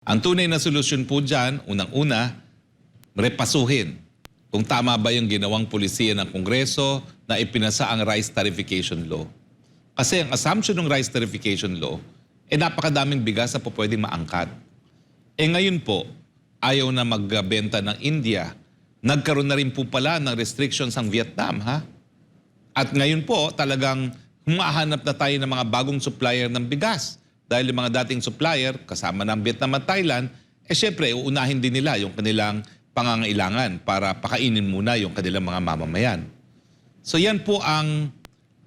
Ang tunay na solusyon po dyan, unang-una, repasuhin kung tama ba yung ginawang polisiya ng Kongreso na ipinasa ang rice tarification law. Kasi ang assumption ng rice tarification law, eh napakadaming bigas na po pwedeng maangkat. Eh ngayon po, ayaw na magbenta ng India. Nagkaroon na rin po pala ng restrictions ang Vietnam, ha? At ngayon po, talagang humahanap na tayo ng mga bagong supplier ng bigas. Dahil yung mga dating supplier, kasama ng Vietnam at Thailand, eh syempre, uunahin din nila yung kanilang pangangailangan para pakainin muna yung kanilang mga mamamayan. So yan po ang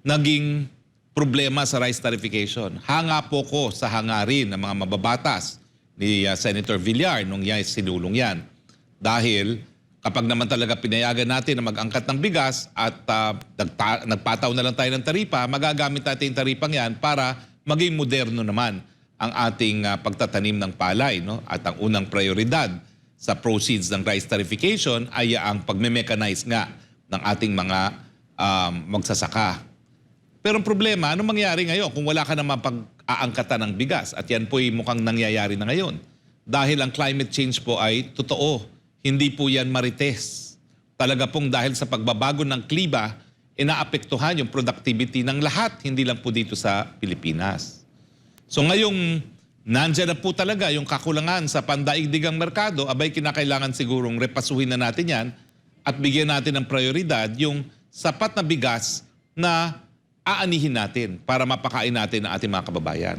naging problema sa rice tarification. Hanga po ko sa hangarin ng mga mababatas ni uh, Senator Villar nung yan, sinulong yan. Dahil kapag naman talaga pinayagan natin na mag-angkat ng bigas at uh, nagpataw na lang tayo ng taripa, magagamit natin yung taripang yan para maging moderno naman ang ating uh, pagtatanim ng palay. No? At ang unang prioridad sa proceeds ng rice tarification ay ang pagme-mechanize nga ng ating mga um, magsasaka. Pero ang problema, ano mangyari ngayon kung wala ka naman pag-aangkatan ng bigas? At yan po'y mukhang nangyayari na ngayon. Dahil ang climate change po ay totoo. Hindi po yan marites. Talaga pong dahil sa pagbabago ng klima, inaapektuhan yung productivity ng lahat, hindi lang po dito sa Pilipinas. So ngayong nandyan na po talaga yung kakulangan sa pandaigdigang merkado, abay kinakailangan sigurong repasuhin na natin yan at bigyan natin ng prioridad yung sapat na bigas na aanihin natin para mapakain natin ang ating mga kababayan.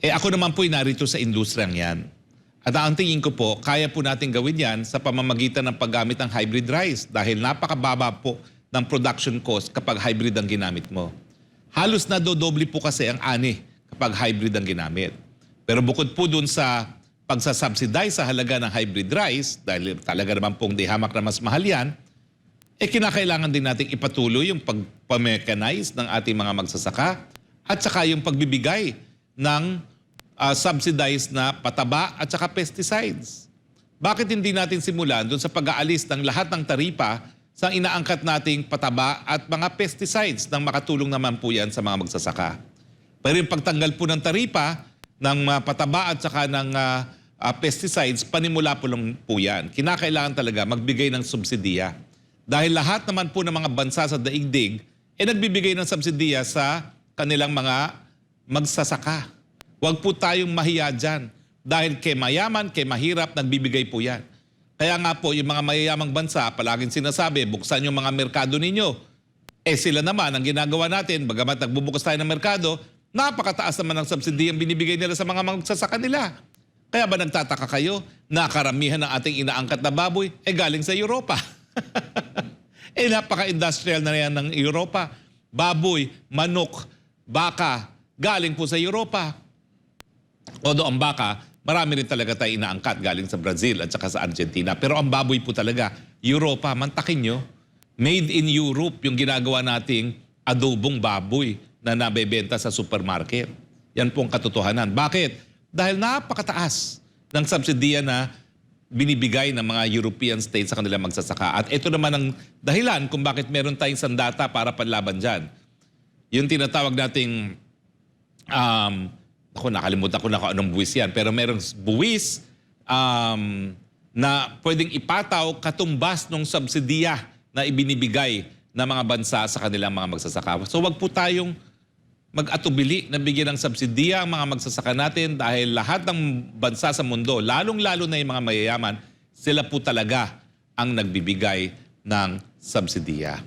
Eh ako naman po'y narito sa industriyang yan. At ang tingin ko po, kaya po natin gawin yan sa pamamagitan ng paggamit ng hybrid rice dahil napakababa po ng production cost kapag hybrid ang ginamit mo. Halos na dodoble po kasi ang ani kapag hybrid ang ginamit. Pero bukod po dun sa pagsasubsidize sa halaga ng hybrid rice, dahil talaga naman pong di hamak na mas mahal yan, eh kinakailangan din nating ipatuloy yung pagpamechanize ng ating mga magsasaka at saka yung pagbibigay ng ah, subsidized na pataba at saka pesticides. Bakit hindi natin simulan doon sa pag-aalis ng lahat ng taripa sa inaangkat nating pataba at mga pesticides nang makatulong naman po yan sa mga magsasaka. Pero yung pagtanggal po ng taripa ng mga pataba at saka ng ah, ah, pesticides, panimula po lang po yan. Kinakailangan talaga magbigay ng subsidiya. Dahil lahat naman po ng mga bansa sa daigdig, eh nagbibigay ng subsidiya sa kanilang mga magsasaka. Huwag po tayong mahiya dyan. Dahil kay mayaman, kay mahirap, nagbibigay po yan. Kaya nga po, yung mga mayayamang bansa, palaging sinasabi, buksan yung mga merkado ninyo. Eh sila naman, ang ginagawa natin, bagamat nagbubukas tayo ng merkado, napakataas naman ang subsidy ang binibigay nila sa mga magsasaka nila. Kaya ba nagtataka kayo na karamihan ng ating inaangkat na baboy eh galing sa Europa? eh napaka-industrial na yan ng Europa. Baboy, manok, baka, galing po sa Europa. Although ang baka, marami rin talaga tayo inaangkat galing sa Brazil at saka sa Argentina. Pero ang baboy po talaga, Europa, mantakin nyo, made in Europe yung ginagawa nating adobong baboy na nabebenta sa supermarket. Yan po ang katotohanan. Bakit? Dahil napakataas ng subsidiya na binibigay ng mga European states sa kanilang magsasaka. At ito naman ang dahilan kung bakit meron tayong sandata para panlaban dyan. Yung tinatawag nating um, ako nakalimutan ko na kung anong buwis yan, pero merong buwis um, na pwedeng ipataw katumbas ng subsidiya na ibinibigay ng mga bansa sa kanilang mga magsasaka. So wag po tayong mag-atubili na bigyan ng subsidiya ang mga magsasaka natin dahil lahat ng bansa sa mundo, lalong-lalo na yung mga mayayaman, sila po talaga ang nagbibigay ng subsidiya.